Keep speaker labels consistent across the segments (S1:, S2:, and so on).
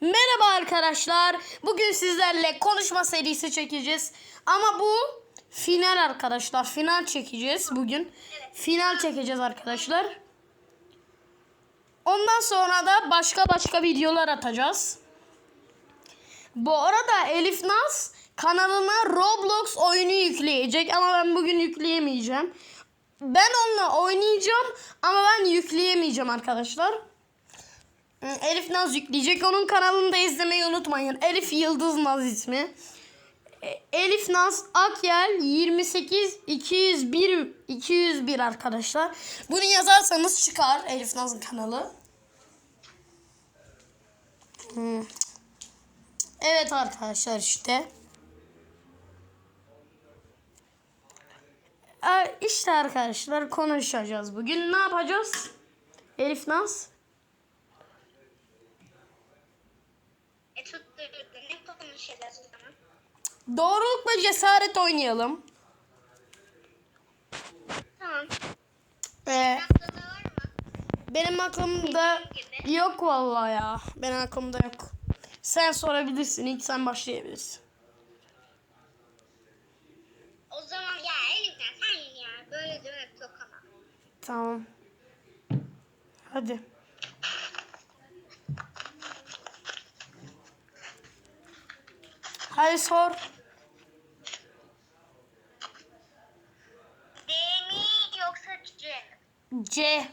S1: Merhaba arkadaşlar. Bugün sizlerle konuşma serisi çekeceğiz. Ama bu final arkadaşlar. Final çekeceğiz bugün. Final çekeceğiz arkadaşlar. Ondan sonra da başka başka videolar atacağız. Bu arada Elif Naz kanalına Roblox oyunu yükleyecek ama ben bugün yükleyemeyeceğim. Ben onunla oynayacağım ama ben yükleyemeyeceğim arkadaşlar. Elif Naz yükleyecek. Onun kanalını da izlemeyi unutmayın. Elif Yıldız Naz ismi. E, Elif Naz Akyel 28 201 201 arkadaşlar. Bunu yazarsanız çıkar Elif Naz'ın kanalı. Hmm. Evet arkadaşlar işte. Ee, İşte arkadaşlar konuşacağız bugün. Ne yapacağız? Elif Naz.
S2: E tutturdun. Ne konuşacağız o zaman?
S1: Doğruluk ve cesaret oynayalım.
S2: Tamam.
S1: Ee,
S2: Aklında var mı?
S1: benim aklımda yok vallahi ya. Benim aklımda yok. Sen sorabilirsin. İlk sen başlayabilirsin.
S2: O zaman ya elimden sen ya. Böyle demek yok ama.
S1: Tamam. Hadi. Hadi sor.
S2: D mi yoksa C?
S1: C.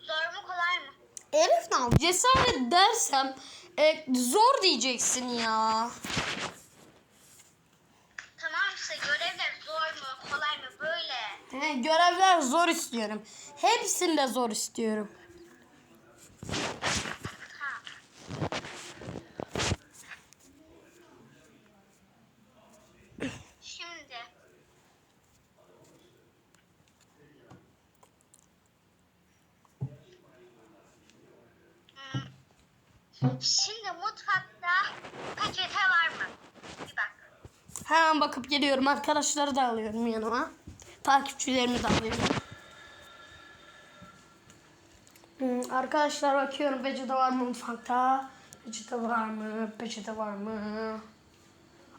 S2: Zor mu kolay mı?
S1: Elif Nal cesaret dersem e, zor diyeceksin ya.
S2: Tamam işte görevler zor mu kolay mı böyle.
S1: He, görevler zor istiyorum. Hepsini de zor istiyorum.
S2: Tamam. Şimdi. Hmm. Şimdi mutfakta peçete var mı? Bir bak.
S1: Hemen bakıp geliyorum. Arkadaşları da alıyorum yanıma. Takipçilerimi de alıyorum. Hmm, arkadaşlar bakıyorum peçete var mı mutfakta? Peçete var mı? Peçete var mı?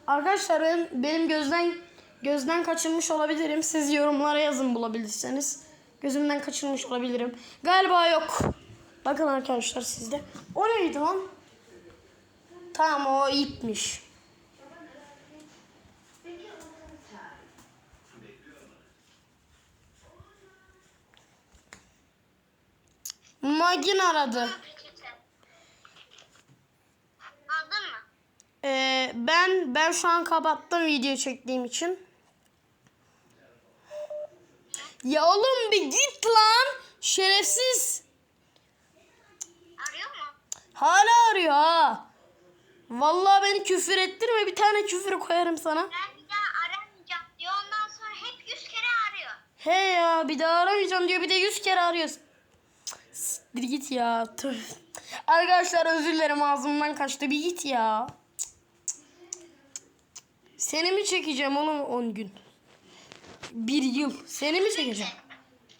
S1: Arkadaşlar ben, benim gözden gözden kaçırmış olabilirim. Siz yorumlara yazın bulabilirseniz. Gözümden kaçırmış olabilirim. Galiba yok. Bakın arkadaşlar sizde. O neydi lan? Tamam o ipmiş. Magin aradı.
S2: Aldın mı?
S1: Ee, ben ben şu an kapattım video çektiğim için. Ya oğlum bir git lan. Şerefsiz.
S2: Arıyor mu?
S1: Hala arıyor ha. Vallahi beni küfür ettirme. Bir tane küfür koyarım sana.
S2: Ben bir daha aramayacağım diyor. Ondan sonra hep yüz kere arıyor.
S1: He ya bir daha aramayacağım diyor. Bir de yüz kere arıyorsun. Siktir git ya. Tüh. Arkadaşlar özür dilerim ağzımdan kaçtı. Bir git ya. Seni mi çekeceğim oğlum 10 gün? Bir yıl. Seni mi çekeceğim?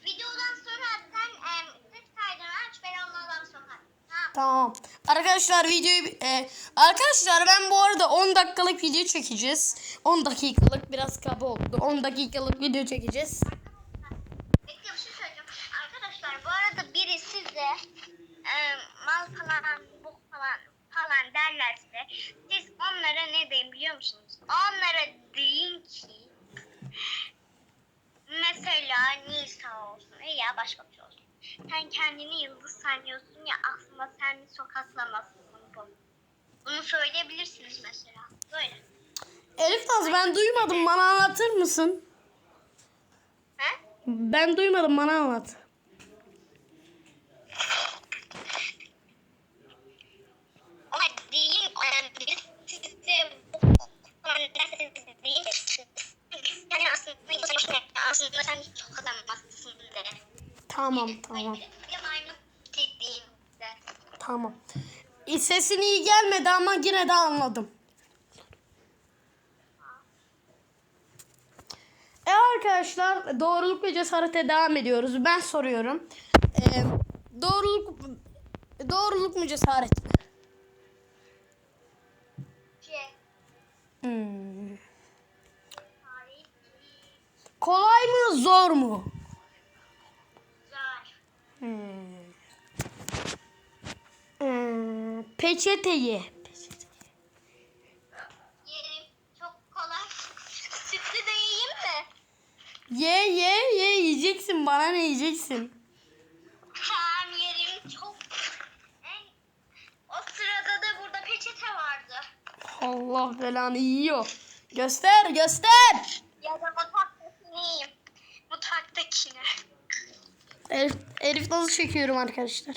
S2: Videodan sonra sen em, ses kaydını aç. Ben onlardan sonra. Tamam.
S1: Tamam. Arkadaşlar videoyu e, arkadaşlar ben bu arada 10 dakikalık video çekeceğiz. 10 dakikalık biraz kaba oldu. 10 dakikalık video çekeceğiz.
S2: Bekle bir şey söyleyeceğim. Arkadaşlar bu arada biri size em, mal falan, bok falan falan derlerse siz onlara ne deyin biliyor musunuz? Onlara deyin ki mesela Nisa olsun veya başka bir şey olsun. Sen kendini yıldız sanıyorsun ya aslında sen bir sokaklamazsın bu. Bunu söyleyebilirsiniz mesela. Böyle.
S1: Elif Naz ben duymadım bana anlatır mısın?
S2: He?
S1: Ben duymadım bana anlat.
S2: Ama değil, e, biz size bu konuda siz değil. Yani aslında insan aslında sen çok adammazsın de.
S1: Tamam tamam tamam. E, Sesin iyi gelmedi ama yine de anladım. E arkadaşlar doğruluk ve cesarete devam ediyoruz. Ben soruyorum. Ee, doğruluk doğruluk mu cesaret mi?
S2: C.
S1: Hmm. Kolay mı zor mu? Hmm, peçeteyi.
S2: Yerim. Çok kolay. Sütlü de yiyeyim mi?
S1: Ye ye ye yiyeceksin bana ne yiyeceksin?
S2: Tamam yerim. Çok. En... O sırada da burada peçete vardı.
S1: Allah belanı yiyor. Göster göster.
S2: Ya da mutfaktakini yiyeyim. Mutfaktakini.
S1: Elif, Elif nasıl çekiyorum arkadaşlar?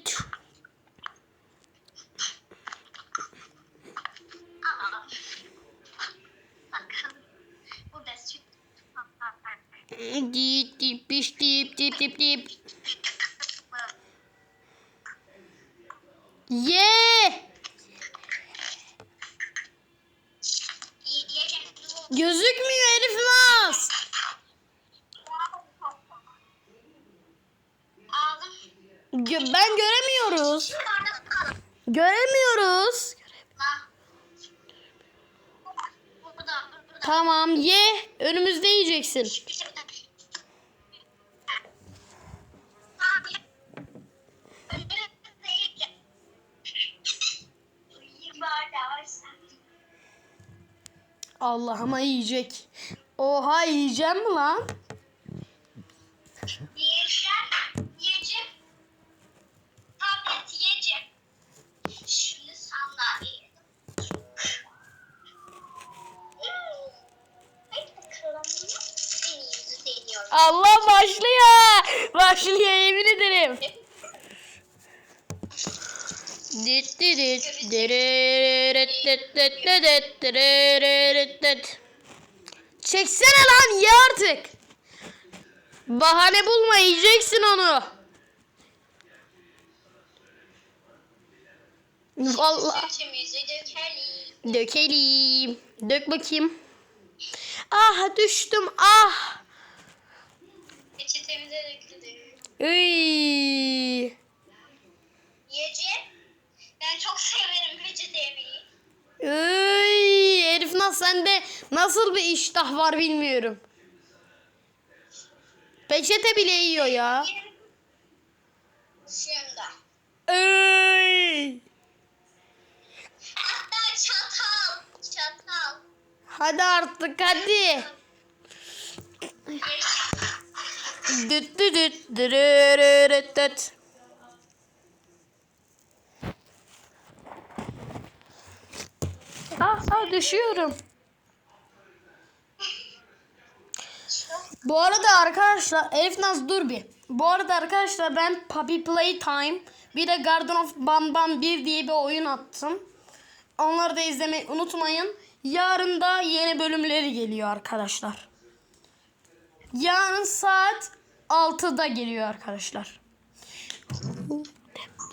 S1: Gö- ben göremiyoruz. Göremiyoruz. Tamam ye. Önümüzde yiyeceksin. Allah'ıma yiyecek. Oha yiyeceğim mi lan?
S2: Yiyeceğim. Yiyeceğim. Tablet yiyeceğim. Şimdi sandalye yedim. Hmm. Hadi bakalım. En iyisi deniyorum.
S1: Allah başlıyor. Başlıyor yemin ederim. Çeksene lan ye artık. Bahane bulma yiyeceksin onu. Vallahi.
S2: Dökelim.
S1: Dök bakayım. Ah düştüm ah. Iy.
S2: Yiyeceğim. Ben çok severim peçete yemeği.
S1: Iy. Elif Naz sende nasıl bir iştah var bilmiyorum. Peçete bile yiyor ya.
S2: Şimdi.
S1: Iy.
S2: Hatta çatal. Çatal.
S1: Hadi artık hadi. Düt. Ah, düşüyorum. Bu arada arkadaşlar Elif Naz dur bir. Bu arada arkadaşlar ben Puppy Playtime bir de Garden of Banban 1 diye bir oyun attım. Onları da izlemeyi unutmayın. Yarın da yeni bölümleri geliyor arkadaşlar. Yarın saat 6'da geliyor arkadaşlar.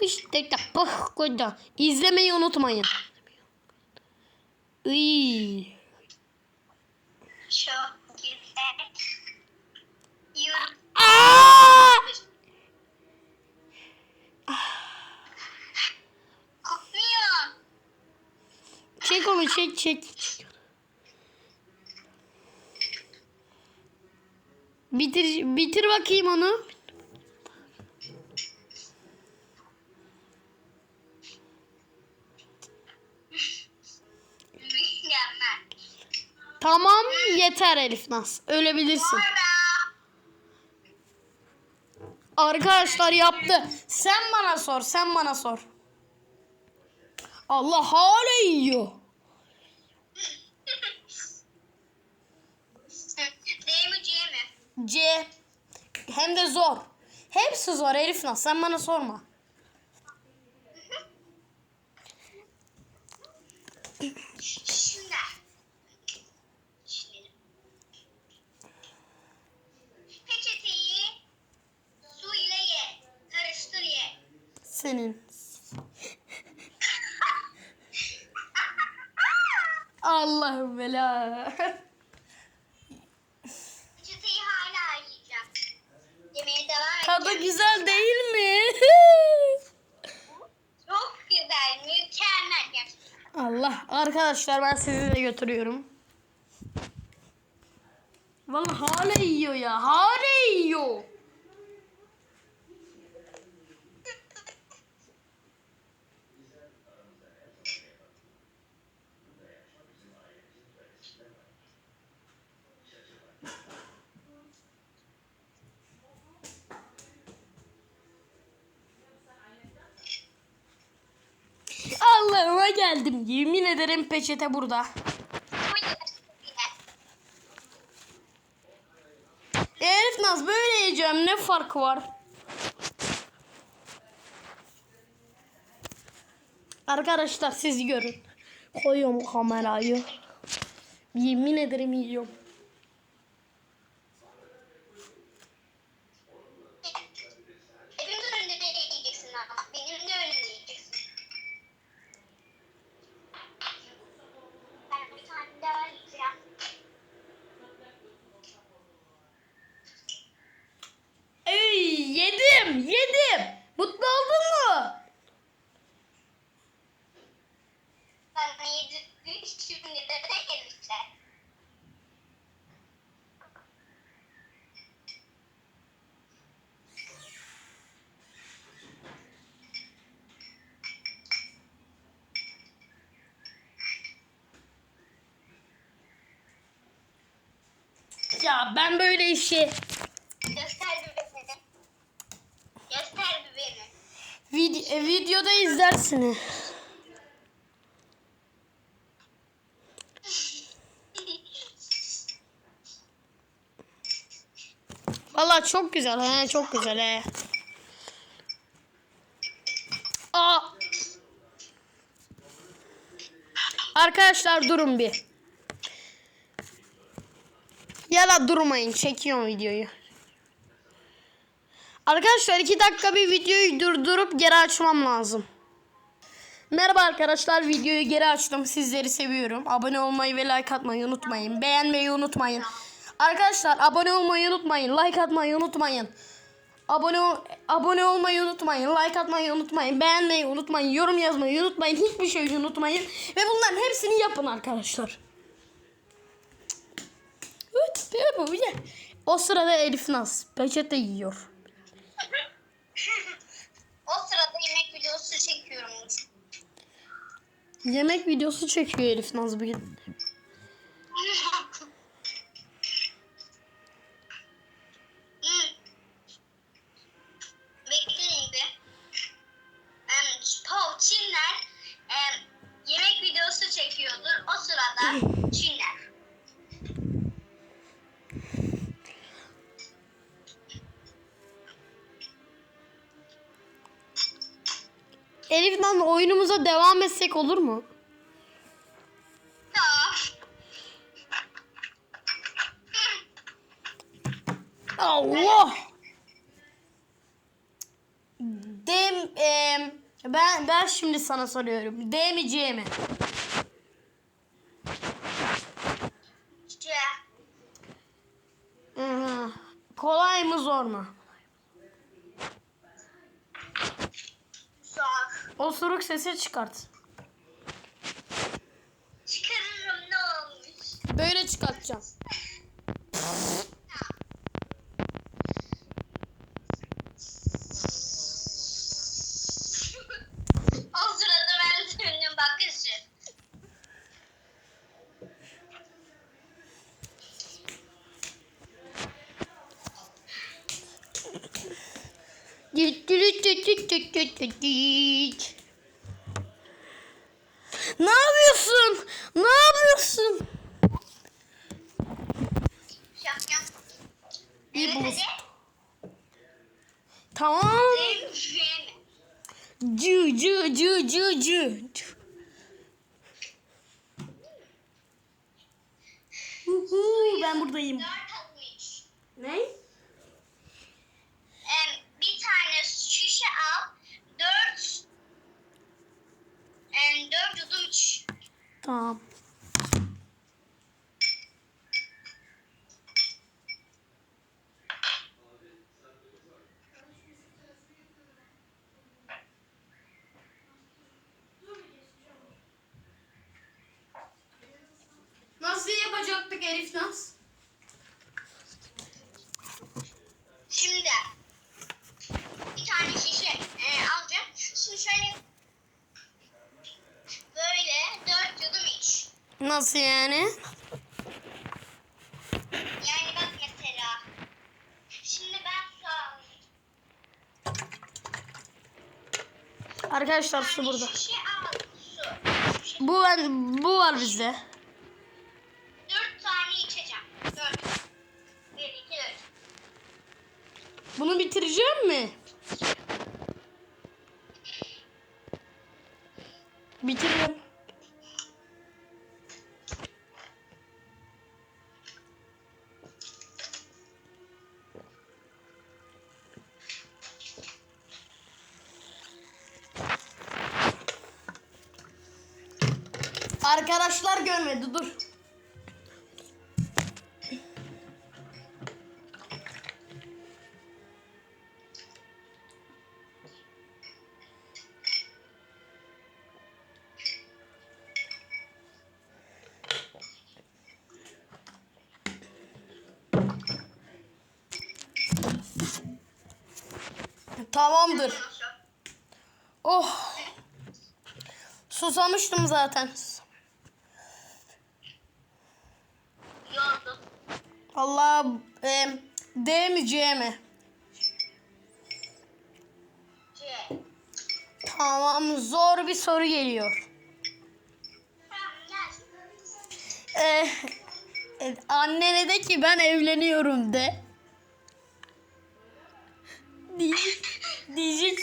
S1: İşte bak koyda. İzlemeyi unutmayın. Iy.
S2: Çok güzel.
S1: Aa! Çek onu çek çek. Bitir bitir bakayım onu. Tamam yeter Elif Naz. Ölebilirsin. Arkadaşlar yaptı. Sen bana sor, sen bana sor. Allah hala yiyor.
S2: D mi C mi?
S1: C. Hem de zor. Hepsi zor Elif Naz. Sen bana sorma.
S2: Şimdi. Şimdi. Peçeteyi su ile ye. Karıştır ye.
S1: Senin. Allah'ım bela.
S2: Çıtayı hala yiyeceğim. Yemeğe devam
S1: Tadı güzel değil mi?
S2: Çok güzel, mükemmel.
S1: Allah arkadaşlar ben sizi de götürüyorum. Vallahi hala yiyor ya. Hala yiyor. Allah'ıma geldim. Yemin ederim peçete burada. Elif Naz böyle yiyeceğim ne farkı var? Arkadaşlar siz görün. Koyuyorum kamerayı. Yemin ederim yiyorum.
S2: Benim de önünde de yiyeceksin ama. Benim de önümde yiyeceksin. Ben bir tane daha yiyeceğim.
S1: Ey yedim yedim. Mutlu oldun mu?
S2: Ben yedim. Şimdi de de gelirse.
S1: Ya ben böyle işi
S2: Göster biberini. Göster biberini.
S1: vid- e, videoda izlersiniz. Valla çok güzel he çok güzel he. Aa. Arkadaşlar durun bir. Ya da durmayın çekiyorum videoyu. Arkadaşlar iki dakika bir videoyu durdurup geri açmam lazım. Merhaba arkadaşlar videoyu geri açtım. Sizleri seviyorum. Abone olmayı ve like atmayı unutmayın. Beğenmeyi unutmayın. Arkadaşlar abone olmayı unutmayın. Like atmayı unutmayın. Abone abone olmayı unutmayın. Like atmayı unutmayın. Beğenmeyi unutmayın. Yorum yazmayı unutmayın. Hiçbir şey unutmayın. Ve bunların hepsini yapın arkadaşlar. Bu ya. O sırada Elif Naz peçete yiyor.
S2: o sırada yemek videosu çekiyorum.
S1: Yemek videosu çekiyor Elif Naz bugün. Elif Naz oyunumuza devam etsek olur mu? Allah! Dem em, ben ben şimdi sana soruyorum. D mi C mi?
S2: C.
S1: Hı, Kolay mı zor mu?
S2: Zor.
S1: Osuruk sesi çıkart.
S2: Çıkarırım ne olmuş.
S1: Böyle çıkartacağım. Düt düt düt düt düt düt düt düt. Ne yapıyorsun? Ne yapıyorsun?
S2: Şak yap.
S1: İyi
S2: Evet
S1: bu.
S2: hadi.
S1: Tamam.
S2: Benim C mi?
S1: Cı cı cı. Huhu, ben buradayım. Ne?
S2: Bir tane şişe al. Dört. Dört yudum iç.
S1: Tamam. Elif Naz?
S2: Şimdi bir tane şişe e, alacağım. Şimdi şöyle böyle dört yudum iç.
S1: Nasıl yani?
S2: Yani bak mesela. Şimdi ben su alayım.
S1: Arkadaşlar
S2: Bir
S1: su
S2: tane
S1: burada.
S2: Şişe al su.
S1: Bu ben bu var bizde. Arkadaşlar görmedi dur. Tamamdır. Oh. Susamıştım zaten.
S2: İyi oldu.
S1: Allah e, D mi C mi?
S2: C.
S1: Tamam zor bir soru geliyor.
S2: Tamam gel.
S1: E, e, annene de ki ben evleniyorum de. Diyecek, diyecek,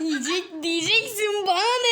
S1: diyecek, diyeceksin bana ne?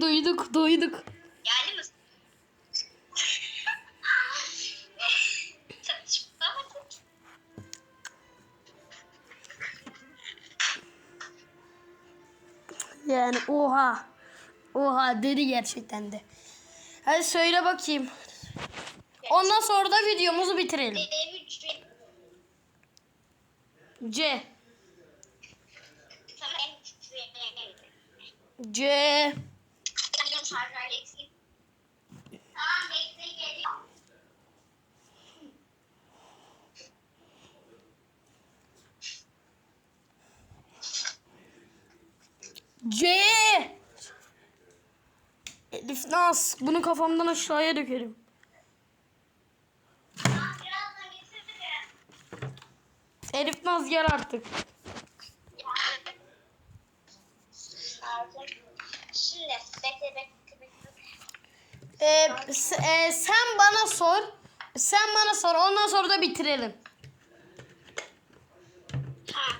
S1: duydum, duyduk, duyduk.
S2: Mısın? Saçmalamadın.
S1: Yani oha. Oha dedi gerçekten de. Hadi söyle bakayım. Ondan sonra da videomuzu bitirelim. C. C.
S2: Şarjörle eksik. Tamam bekle geliyor.
S1: C. Elif Naz. Bunu kafamdan aşağıya dökerim. Elif Naz gel artık.
S2: Şarjör. Şimdi bekle bekle bekle.
S1: Ee, e, sen bana sor. Sen bana sor. Ondan sonra da bitirelim.
S2: Ha.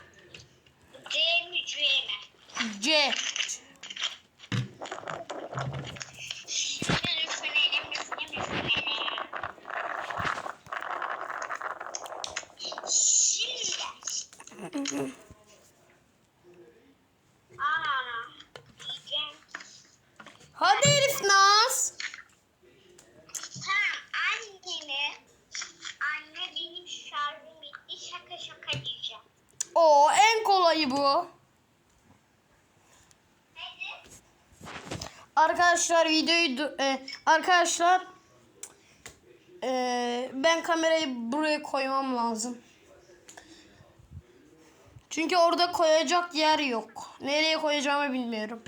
S2: D mi C mi?
S1: C.
S2: Şimdi düşünelim düşünelim düşünelim. Şimdi. Ana ana. Diyeceğim.
S1: Hadi Elif Naz.
S2: Tamam annemi. Anne benim şarjım bitti şaka şaka diyeceğim.
S1: O en kolayı bu.
S2: Hadi.
S1: Arkadaşlar videoyu e, arkadaşlar e, ben kamerayı buraya koymam lazım. Çünkü orada koyacak yer yok. Nereye koyacağımı bilmiyorum.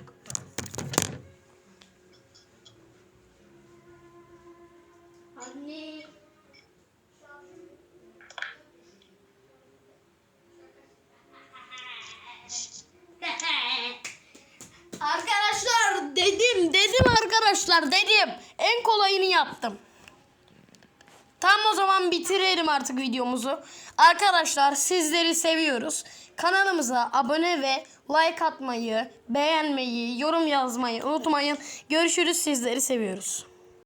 S1: Bitirelim artık videomuzu. Arkadaşlar sizleri seviyoruz. Kanalımıza abone ve like atmayı, beğenmeyi, yorum yazmayı unutmayın. Görüşürüz sizleri seviyoruz.